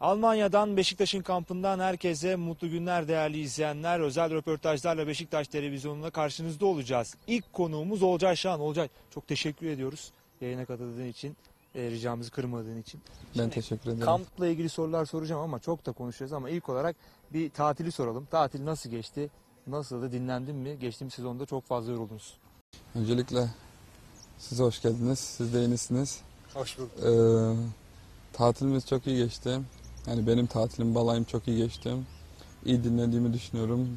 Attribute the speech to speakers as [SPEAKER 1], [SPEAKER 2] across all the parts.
[SPEAKER 1] Almanya'dan Beşiktaş'ın kampından herkese mutlu günler değerli izleyenler. Özel röportajlarla Beşiktaş televizyonunda karşınızda olacağız. İlk konuğumuz Olcay Şahan. Olcay çok teşekkür ediyoruz yayına katıldığın için, e, ricamızı kırmadığın için.
[SPEAKER 2] Ben teşekkür ederim.
[SPEAKER 1] Kampla ilgili sorular soracağım ama çok da konuşacağız ama ilk olarak bir tatili soralım. Tatil nasıl geçti? Nasıldı? Dinlendin mi? Geçtiğimiz sezonda çok fazla yoruldunuz.
[SPEAKER 2] Öncelikle size hoş geldiniz. Siz de yenisiniz.
[SPEAKER 1] Hoş bulduk.
[SPEAKER 2] Ee, tatilimiz çok iyi geçti. Yani benim tatilim, balayım çok iyi geçti. İyi dinlediğimi düşünüyorum.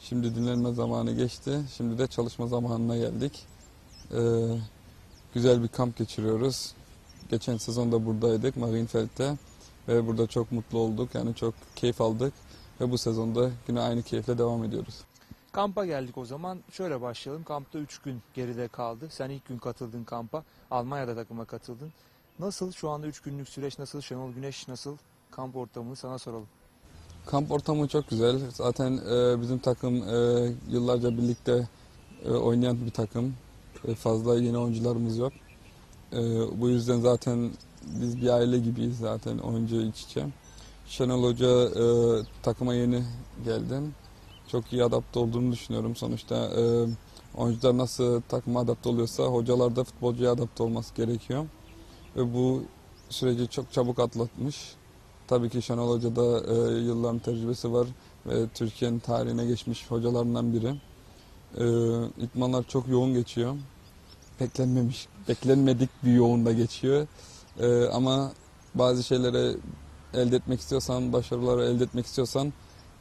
[SPEAKER 2] Şimdi dinlenme zamanı geçti. Şimdi de çalışma zamanına geldik. Ee, güzel bir kamp geçiriyoruz. Geçen sezonda buradaydık Marienfeld'de ve burada çok mutlu olduk. Yani çok keyif aldık ve bu sezonda yine aynı keyifle devam ediyoruz.
[SPEAKER 1] Kampa geldik o zaman. Şöyle başlayalım. Kampta 3 gün geride kaldı. Sen ilk gün katıldın kampa. Almanya'da takıma katıldın. Nasıl şu anda 3 günlük süreç nasıl? Şenol Güneş nasıl? Kamp ortamını sana soralım.
[SPEAKER 2] Kamp ortamı çok güzel. Zaten e, bizim takım e, yıllarca birlikte e, oynayan bir takım. E, fazla yeni oyuncularımız yok. E, bu yüzden zaten biz bir aile gibiyiz zaten oyuncu iç içe. Şenol Hoca e, takıma yeni geldi. Çok iyi adapte olduğunu düşünüyorum. Sonuçta e, oyuncular nasıl takıma adapte oluyorsa hocalar da futbolcuya adapte olması gerekiyor. Ve bu süreci çok çabuk atlatmış. Tabii ki Şenol Hoca da e, yılların tecrübesi var ve Türkiye'nin tarihine geçmiş hocalarından biri. E, idmanlar çok yoğun geçiyor. Beklenmemiş, beklenmedik bir yoğunda geçiyor. E, ama bazı şeyleri elde etmek istiyorsan, başarıları elde etmek istiyorsan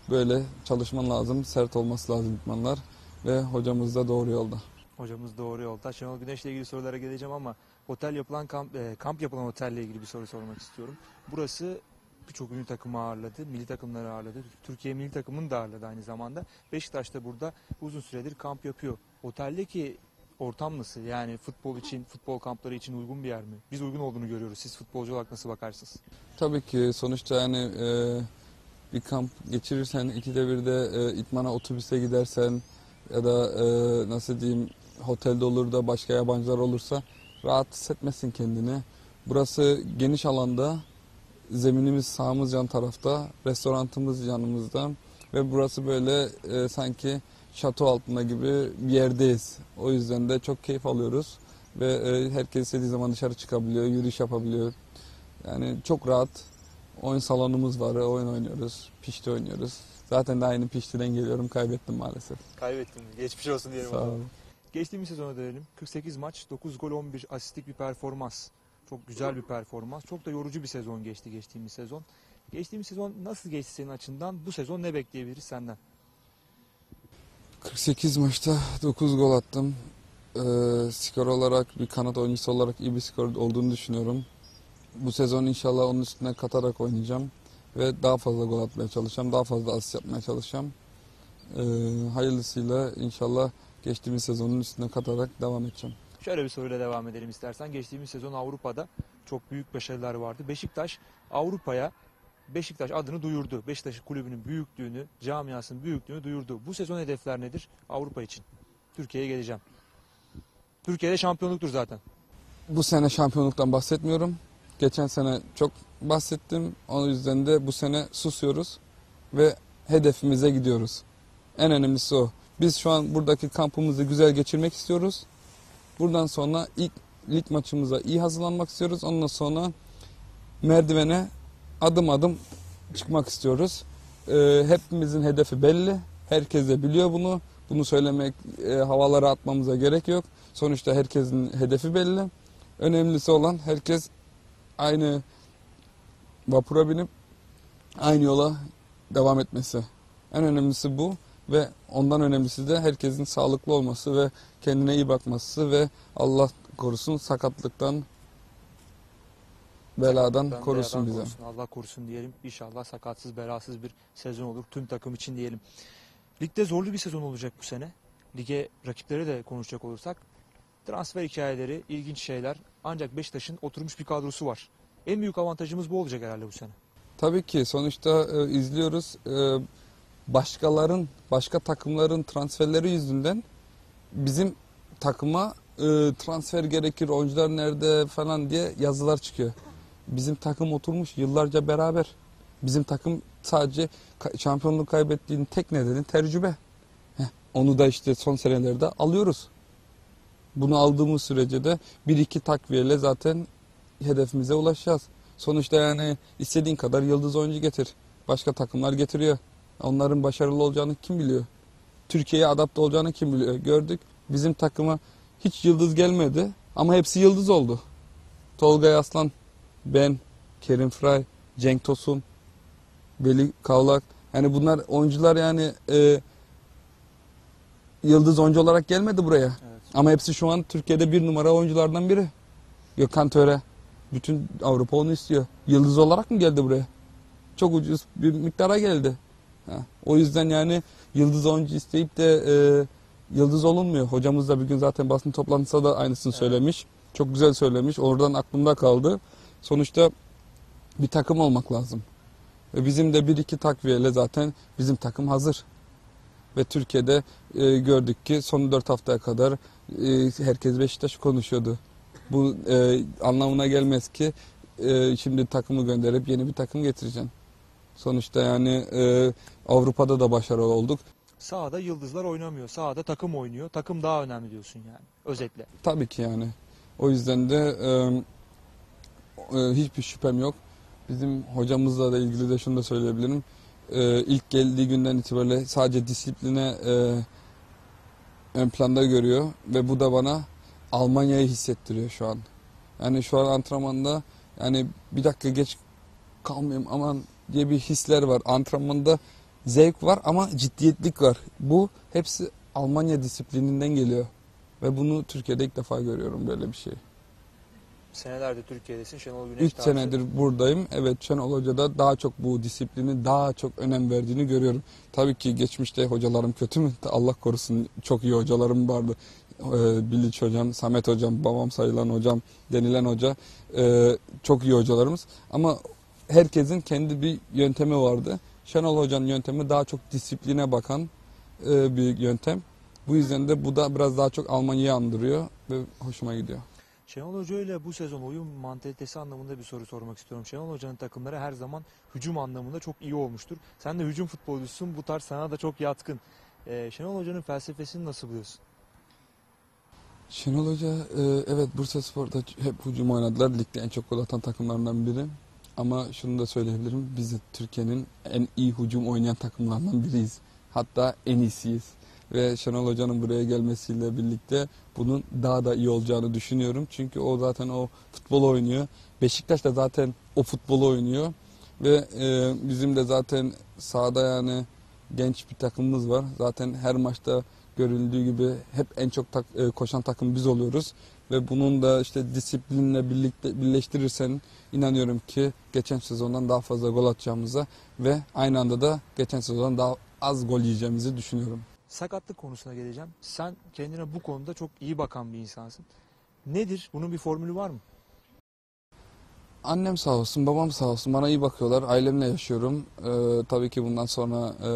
[SPEAKER 2] böyle çalışman lazım, sert olması lazım idmanlar ve hocamız da doğru yolda.
[SPEAKER 1] Hocamız doğru yolda. Şenol Güneş'le ilgili sorulara geleceğim ama otel yapılan kamp, e, kamp yapılan otelle ilgili bir soru sormak istiyorum. Burası birçok ünlü takımı ağırladı, milli takımları ağırladı. Türkiye milli takımını da ağırladı aynı zamanda. Beşiktaş da burada uzun süredir kamp yapıyor. Oteldeki ortam nasıl? Yani futbol için, futbol kampları için uygun bir yer mi? Biz uygun olduğunu görüyoruz. Siz futbolcu olarak nasıl bakarsınız?
[SPEAKER 2] Tabii ki sonuçta yani e, bir kamp geçirirsen ikide bir de e, itmana otobüse gidersen ya da e, nasıl diyeyim otelde olur da başka yabancılar olursa rahat hissetmesin kendini. Burası geniş alanda zeminimiz sağımız yan tarafta restoranımız yanımızda ve burası böyle e, sanki şato altında gibi bir yerdeyiz. O yüzden de çok keyif alıyoruz ve e, herkes istediği zaman dışarı çıkabiliyor, yürüyüş yapabiliyor. Yani çok rahat. Oyun salonumuz var, oyun oynuyoruz, pişti oynuyoruz. Zaten de aynı piştiden geliyorum, kaybettim maalesef.
[SPEAKER 1] Kaybettim. Geçmiş olsun diyelim.
[SPEAKER 2] Sağ olun.
[SPEAKER 1] Geçtiğimiz sezona dönelim. 48 maç, 9 gol, 11 asistlik bir performans. Çok güzel bir performans. Çok da yorucu bir sezon geçti geçtiğimiz sezon. Geçtiğimiz sezon nasıl geçti senin açından? Bu sezon ne bekleyebiliriz senden?
[SPEAKER 2] 48 maçta 9 gol attım. Ee, skor olarak bir kanat oyuncusu olarak iyi bir skor olduğunu düşünüyorum. Bu sezon inşallah onun üstüne katarak oynayacağım. Ve daha fazla gol atmaya çalışacağım. Daha fazla asist yapmaya çalışacağım. Ee, hayırlısıyla inşallah geçtiğimiz sezonun üstüne katarak devam edeceğim.
[SPEAKER 1] Şöyle bir soruyla devam edelim istersen. Geçtiğimiz sezon Avrupa'da çok büyük başarılar vardı. Beşiktaş Avrupa'ya Beşiktaş adını duyurdu. Beşiktaş kulübünün büyüklüğünü, camiasının büyüklüğünü duyurdu. Bu sezon hedefler nedir Avrupa için? Türkiye'ye geleceğim. Türkiye'de şampiyonluktur zaten.
[SPEAKER 2] Bu sene şampiyonluktan bahsetmiyorum. Geçen sene çok bahsettim. O yüzden de bu sene susuyoruz ve hedefimize gidiyoruz. En önemlisi o. Biz şu an buradaki kampımızı güzel geçirmek istiyoruz. Buradan sonra ilk lig maçımıza iyi hazırlanmak istiyoruz. Ondan sonra merdivene adım adım çıkmak istiyoruz. Ee, hepimizin hedefi belli. Herkes de biliyor bunu. Bunu söylemek, e, havalara atmamıza gerek yok. Sonuçta herkesin hedefi belli. Önemlisi olan herkes aynı vapura binip aynı yola devam etmesi. En önemlisi bu ve ondan önemlisi de herkesin sağlıklı olması ve kendine iyi bakması ve Allah korusun sakatlıktan beladan
[SPEAKER 1] Ben
[SPEAKER 2] korusun
[SPEAKER 1] beladan
[SPEAKER 2] bizi.
[SPEAKER 1] korusun, Allah korusun diyelim. İnşallah sakatsız belasız bir sezon olur tüm takım için diyelim. Ligde zorlu bir sezon olacak bu sene. Lige rakipleri de konuşacak olursak transfer hikayeleri, ilginç şeyler. Ancak Beşiktaş'ın oturmuş bir kadrosu var. En büyük avantajımız bu olacak herhalde bu sene.
[SPEAKER 2] Tabii ki sonuçta e, izliyoruz. E, başkaların, başka takımların transferleri yüzünden bizim takıma e, transfer gerekir, oyuncular nerede falan diye yazılar çıkıyor. Bizim takım oturmuş yıllarca beraber. Bizim takım sadece şampiyonluk kaybettiğinin tek nedeni tecrübe. Heh, onu da işte son senelerde alıyoruz. Bunu aldığımız sürece de bir iki takviyeyle zaten hedefimize ulaşacağız. Sonuçta yani istediğin kadar yıldız oyuncu getir. Başka takımlar getiriyor. Onların başarılı olacağını kim biliyor? Türkiye'ye adapte olacağını kim biliyor? Gördük. Bizim takıma hiç yıldız gelmedi ama hepsi yıldız oldu. Tolga Aslan, ben, Kerim Fray, Cenk Tosun, Veli Kavlak. Yani bunlar oyuncular yani e, yıldız oyuncu olarak gelmedi buraya.
[SPEAKER 1] Evet.
[SPEAKER 2] Ama hepsi şu an Türkiye'de bir numara oyunculardan biri. Gökhan Töre. Bütün Avrupa onu istiyor. Yıldız olarak mı geldi buraya? Çok ucuz bir miktara geldi. Ha, O yüzden yani yıldız oyuncu isteyip de e, yıldız olunmuyor. Hocamız da bir gün zaten basın toplantısında da aynısını
[SPEAKER 1] Evet.
[SPEAKER 2] söylemiş. Çok güzel söylemiş. Oradan aklımda kaldı. Sonuçta bir takım olmak lazım. Ve bizim de bir iki takviyeyle zaten bizim takım hazır. Ve Türkiye'de e, gördük ki son 4 haftaya kadar e, herkes Beşiktaş konuşuyordu. Bu e, anlamına gelmez ki e, şimdi takımı gönderip yeni bir takım getireceksin. Sonuçta yani e, Avrupa'da da başarılı olduk.
[SPEAKER 1] Sahada yıldızlar oynamıyor. Sahada takım oynuyor. Takım daha önemli diyorsun yani. Özetle.
[SPEAKER 2] Tabii ki yani. O yüzden de e, e, hiçbir şüphem yok. Bizim hocamızla da ilgili de şunu da söyleyebilirim. E, ilk geldiği günden itibariyle sadece disipline e, ön planda görüyor ve bu da bana Almanya'yı hissettiriyor şu an. Yani şu an antrenmanda yani bir dakika geç kalmayayım aman diye bir hisler var. Antrenmanda zevk var ama ciddiyetlik var. Bu hepsi Almanya disiplininden geliyor. Ve bunu Türkiye'de ilk defa görüyorum böyle bir şey.
[SPEAKER 1] Senelerdir Türkiye'desin. Şenol Güneş
[SPEAKER 2] 3
[SPEAKER 1] daha
[SPEAKER 2] senedir buradayım. Evet Şenol Hoca da daha çok bu disiplini daha çok önem verdiğini görüyorum. Tabii ki geçmişte hocalarım kötü mü? Allah korusun çok iyi hocalarım vardı. Ee, Bilic hocam, Samet hocam, babam sayılan hocam, denilen hoca ee, çok iyi hocalarımız. Ama herkesin kendi bir yöntemi vardı. Şenol Hoca'nın yöntemi daha çok disipline bakan ee, bir yöntem. Bu yüzden de bu da biraz daha çok Almanya'yı andırıyor ve hoşuma gidiyor.
[SPEAKER 1] Şenol Hoca ile bu sezon oyun mantalitesi anlamında bir soru sormak istiyorum. Şenol Hoca'nın takımları her zaman hücum anlamında çok iyi olmuştur. Sen de hücum futbolcusun. Bu tarz sana da çok yatkın. Ee, Şenol Hoca'nın felsefesini nasıl buluyorsun?
[SPEAKER 2] Şenol Hoca e, evet Bursa Spor'da hep hücum oynadılar. Ligde en çok gol atan takımlarından biri. Ama şunu da söyleyebilirim. Biz Türkiye'nin en iyi hücum oynayan takımlarından biriyiz. Hatta en iyisiyiz. Ve Şenol Hoca'nın buraya gelmesiyle birlikte bunun daha da iyi olacağını düşünüyorum. Çünkü o zaten o futbol oynuyor. Beşiktaş da zaten o futbolu oynuyor. Ve e, bizim de zaten sahada yani genç bir takımımız var. Zaten her maçta görüldüğü gibi hep en çok tak- e, koşan takım biz oluyoruz ve bunun da işte disiplinle birlikte birleştirirsen inanıyorum ki geçen sezondan daha fazla gol atacağımıza ve aynı anda da geçen sezondan daha az gol yiyeceğimizi düşünüyorum.
[SPEAKER 1] Sakatlık konusuna geleceğim. Sen kendine bu konuda çok iyi bakan bir insansın. Nedir? Bunun bir formülü var mı?
[SPEAKER 2] Annem sağ olsun, babam sağ olsun bana iyi bakıyorlar. Ailemle yaşıyorum. Ee, tabii ki bundan sonra e,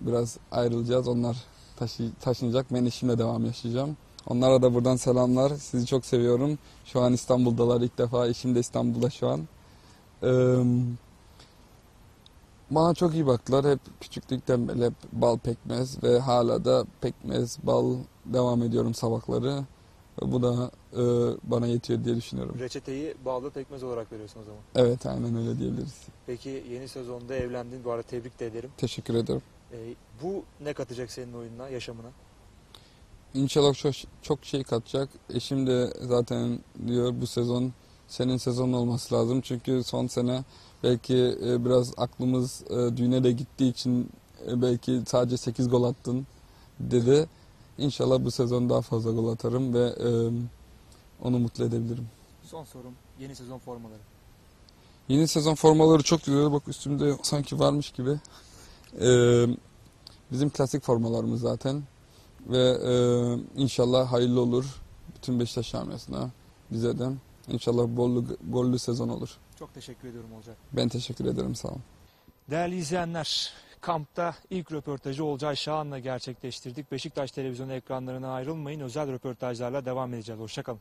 [SPEAKER 2] biraz ayrılacağız. Onlar taşı, taşınacak. Ben eşimle devam yaşayacağım. Onlara da buradan selamlar. Sizi çok seviyorum. Şu an İstanbul'dalar. İlk defa eşim de İstanbul'da şu an. Ee, bana çok iyi baktılar. Hep küçüklükten beri hep bal pekmez ve hala da pekmez, bal devam ediyorum sabahları. Bu da e, bana yetiyor diye düşünüyorum.
[SPEAKER 1] Reçeteyi bağlı pekmez olarak veriyorsun o zaman.
[SPEAKER 2] Evet aynen öyle diyebiliriz.
[SPEAKER 1] Peki yeni sezonda evlendin. Bu arada tebrik de ederim.
[SPEAKER 2] Teşekkür ederim.
[SPEAKER 1] Ee, bu ne katacak senin oyununa, yaşamına?
[SPEAKER 2] İnşallah çok, çok şey katacak. Eşim de zaten diyor bu sezon senin sezonun olması lazım. Çünkü son sene belki e, biraz aklımız e, düğüne de gittiği için e, belki sadece 8 gol attın dedi. İnşallah bu sezon daha fazla gol atarım ve onu mutlu edebilirim.
[SPEAKER 1] Son sorum. Yeni sezon formaları.
[SPEAKER 2] Yeni sezon formaları çok güzel. Bak üstümde sanki varmış gibi. Ee, bizim klasik formalarımız zaten. Ve e, inşallah hayırlı olur. Bütün Beşiktaş camiasına, bize de. İnşallah bollu, gollü sezon olur.
[SPEAKER 1] Çok teşekkür ediyorum Olcay.
[SPEAKER 2] Ben teşekkür ederim. Sağ olun.
[SPEAKER 1] Değerli izleyenler, kampta ilk röportajı Olcay Şahan'la gerçekleştirdik. Beşiktaş televizyonu ekranlarına ayrılmayın. Özel röportajlarla devam edeceğiz. Hoşçakalın.